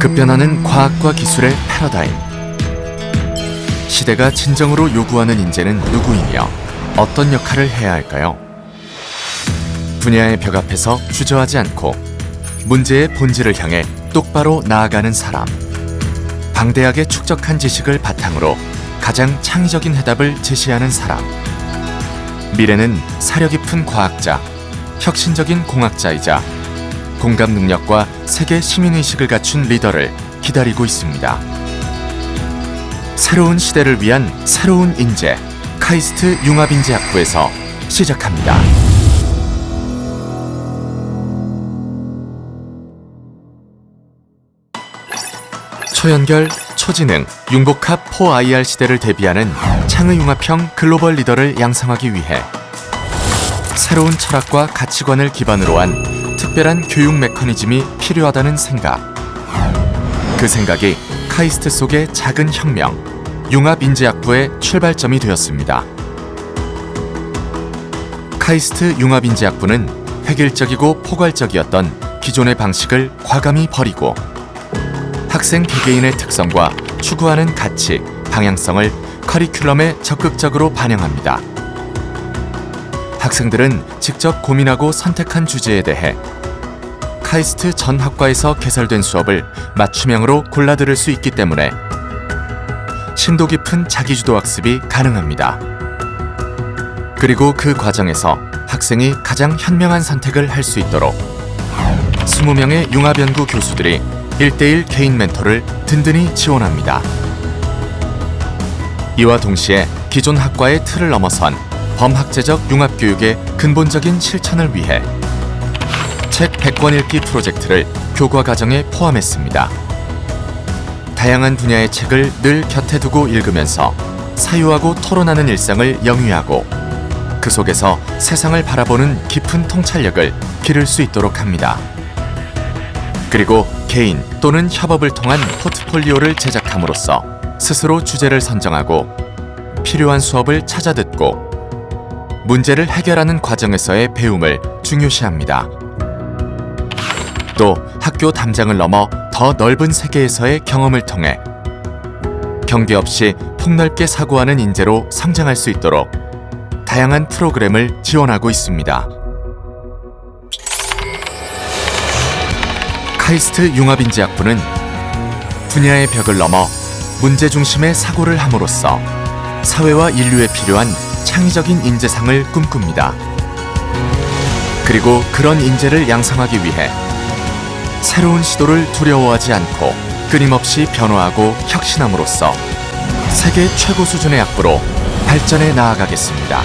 급변하는 과학과 기술의 패러다임. 시대가 진정으로 요구하는 인재는 누구이며 어떤 역할을 해야 할까요? 분야의 벽 앞에서 주저하지 않고 문제의 본질을 향해 똑바로 나아가는 사람. 방대하게 축적한 지식을 바탕으로 가장 창의적인 해답을 제시하는 사람. 미래는 사려 깊은 과학자, 혁신적인 공학자이자 공감 능력과 세계 시민의식을 갖춘 리더를 기다리고 있습니다. 새로운 시대를 위한 새로운 인재, 카이스트 융합인재학부에서 시작합니다. 초연결, 초지능, 융복합 포-IR 시대를 대비하는 창의융합형 글로벌 리더를 양성하기 위해 새로운 철학과 가치관을 기반으로 한 특별한 교육 메커니즘이 필요하다는 생각. 그 생각이 카이스트 속의 작은 혁명, 융합인재학부의 출발점이 되었습니다. 카이스트 융합인재학부는 획일적이고 포괄적이었던 기존의 방식을 과감히 버리고 학생 개개인의 특성과 추구하는 가치, 방향성을 커리큘럼에 적극적으로 반영합니다. 학생들은 직접 고민하고 선택한 주제에 대해 카이스트 전 학과에서 개설된 수업을 맞춤형으로 골라 들을 수 있기 때문에 심도 깊은 자기주도 학습이 가능합니다. 그리고 그 과정에서 학생이 가장 현명한 선택을 할 수 있도록 20명의 융합연구 교수들이 1대1 개인 멘토를 든든히 지원합니다. 이와 동시에 기존 학과의 틀을 넘어선 범학제적 융합교육의 근본적인 실천을 위해 책 100권 읽기 프로젝트를 교과 과정에 포함했습니다. 다양한 분야의 책을 늘 곁에 두고 읽으면서 사유하고 토론하는 일상을 영위하고 그 속에서 세상을 바라보는 깊은 통찰력을 기를 수 있도록 합니다. 그리고 개인 또는 협업을 통한 포트폴리오를 제작함으로써 스스로 주제를 선정하고 필요한 수업을 찾아 듣고 문제를 해결하는 과정에서의 배움을 중요시합니다. 또 학교 담장을 넘어 더 넓은 세계에서의 경험을 통해 경계 없이 폭넓게 사고하는 인재로 성장할 수 있도록 다양한 프로그램을 지원하고 있습니다. 카이스트 융합인재학부는 분야의 벽을 넘어 문제 중심의 사고를 함으로써 사회와 인류에 필요한 창의적인 인재상을 꿈꿉니다. 그리고 그런 인재를 양성하기 위해 새로운 시도를 두려워하지 않고 끊임없이 변화하고 혁신함으로써 세계 최고 수준의 학부로 발전해 나아가겠습니다.